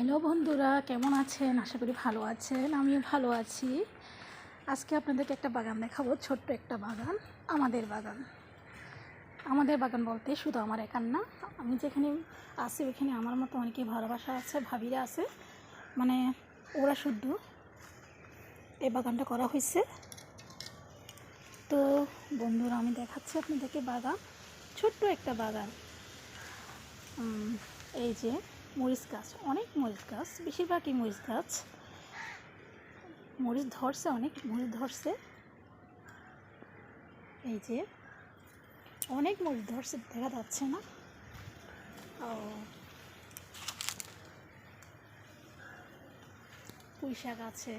Hello বন্ধুরা, কেমন আছেন? আশা করি ভালো আছেন, আমিও ভালো আছি। আজকে আপনাদেরকে একটা বাগান দেখাবো, ছোট্ট একটা বাগান, আমাদের বাগান। আমাদের বাগান বলতে শুধু আমার একার না, আমি যেখানে আছি ওইখানে আমার মতো অনেকেই ভালোবাসা আছে, ভাবিরা আছে। মানে ওরা শুদ্ধ এই বাগানটা করা হয়েছে। তো বন্ধুরা, আমি দেখাচ্ছি আপনাদেরকে বাগান, ছোট্ট একটা বাগান। এই যে মরিচ গাছ, অনেক মরিচ গাছ, বেশিরভাগই মরিচ গাছ। মরিচ ধরছে অনেক, মরিচ ধরছে। এই যে, অনেক মরিচ ধরছে, দেখা যাচ্ছে না। ও। পুঁই শাক আছে।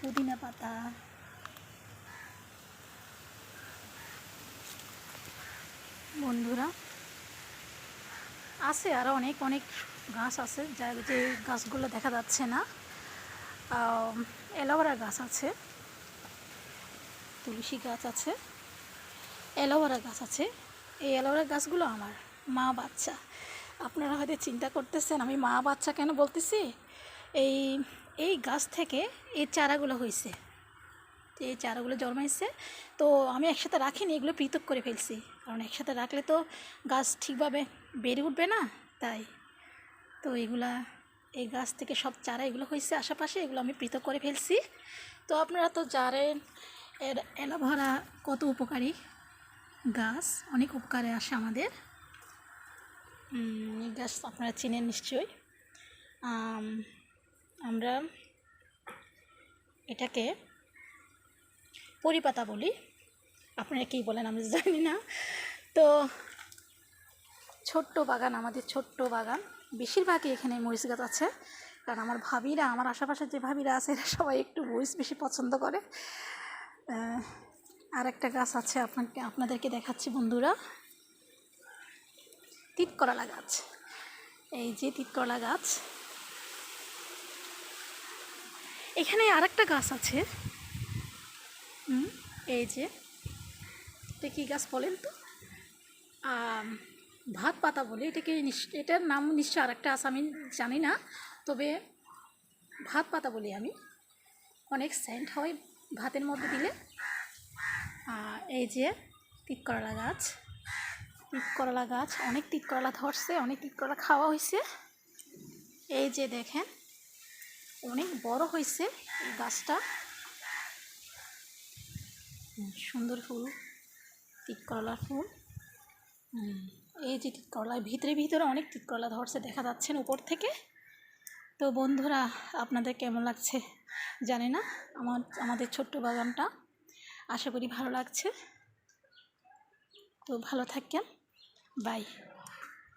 পুদিনা পাতা। বন্ধুরা আছে আরও অনেক অনেক গাছ আছে, যা যে গাছগুলো দেখা যাচ্ছে না। অ্যালোভেরা গাছ আছে, তুলসী গাছ আছে, অ্যালোভেরা গাছ আছে। এই অ্যালোভেরা গাছগুলো আমার মা বাচ্চা। আপনারা হয়তো চিন্তা করতেছেন, আমি মা বাচ্চা কেন বলতেছি? এই এই গাছ থেকে এই চারাগুলো হয়েছে এই চারাগুলো জন্মাইছে, তো আমি একসাথে রাখিনি, এগুলো পৃথক করে ফেলছি। কারণ একসাথে রাখলে তো গাছ ঠিকভাবে বেড়ে উঠবে না, তাই। তো এগুলা, এই গাছ থেকে সব চারা এগুলো হয়েছে আশেপাশে, এগুলো আমি পৃথক করে ফেলছি। তো আপনারা তো জানেন, এর অ্যালোভেরা কত উপকারী গাছ, অনেক উপকারে আসে আমাদের। এই গাছ আপনারা চেনেন নিশ্চয়ই। আমরা এটাকে পরিপাতা বলি। আপনারা কী বলেন আমি জানি না। তো, ছোট্ট বাগান, আমাদের ছোট্ট বাগান। বেশিরভাগই এখানে মরিচ গাছ আছে। কারণ আমার ভাবিরা, আমার আশেপাশে যে ভাবিরা আছে, এরা সবাই একটু মরিচ বেশি পছন্দ করে। আর একটা গাছ আছে আপনাকে, আপনাদেরকে দেখাচ্ছি বন্ধুরা। তিতকরলা গাছ। এই যে তিতকরলা গাছ। এখানে আরেকটা গাছ আছে। হুম, এই যে। এটা কী গাছ বলেন তো? ভাত পাতা বলে এটাকে এটার নাম নিশ্চয় আরেকটা আছে আমি জানি না। তবে ভাত পাতা বলি আমি। অনেক সেন্ট হয় ভাতের মধ্যে দিলে। এই যে তিতকরলা গাছ। তিতকরলা গাছ অনেক তিতকরলা ধরছে অনেক তিতকরলা খাওয়া হয়েছে। এই যে দেখেন অনেক বড় হয়েছে গাছটা। সুন্দর ফুল তিতকরলার ফুল। এই যে তিতকরলা ভিতরে ভিতরে অনেক তিতকরলা ধরছে, দেখা যাচ্ছেন উপর থেকে। তো বন্ধুরা, আপনাদের কেমন লাগছে জানি না, আমার, আমাদের ছোট্ট বাগানটা। আশা করি ভালো লাগছে। তো ভালো থাকেন বাই।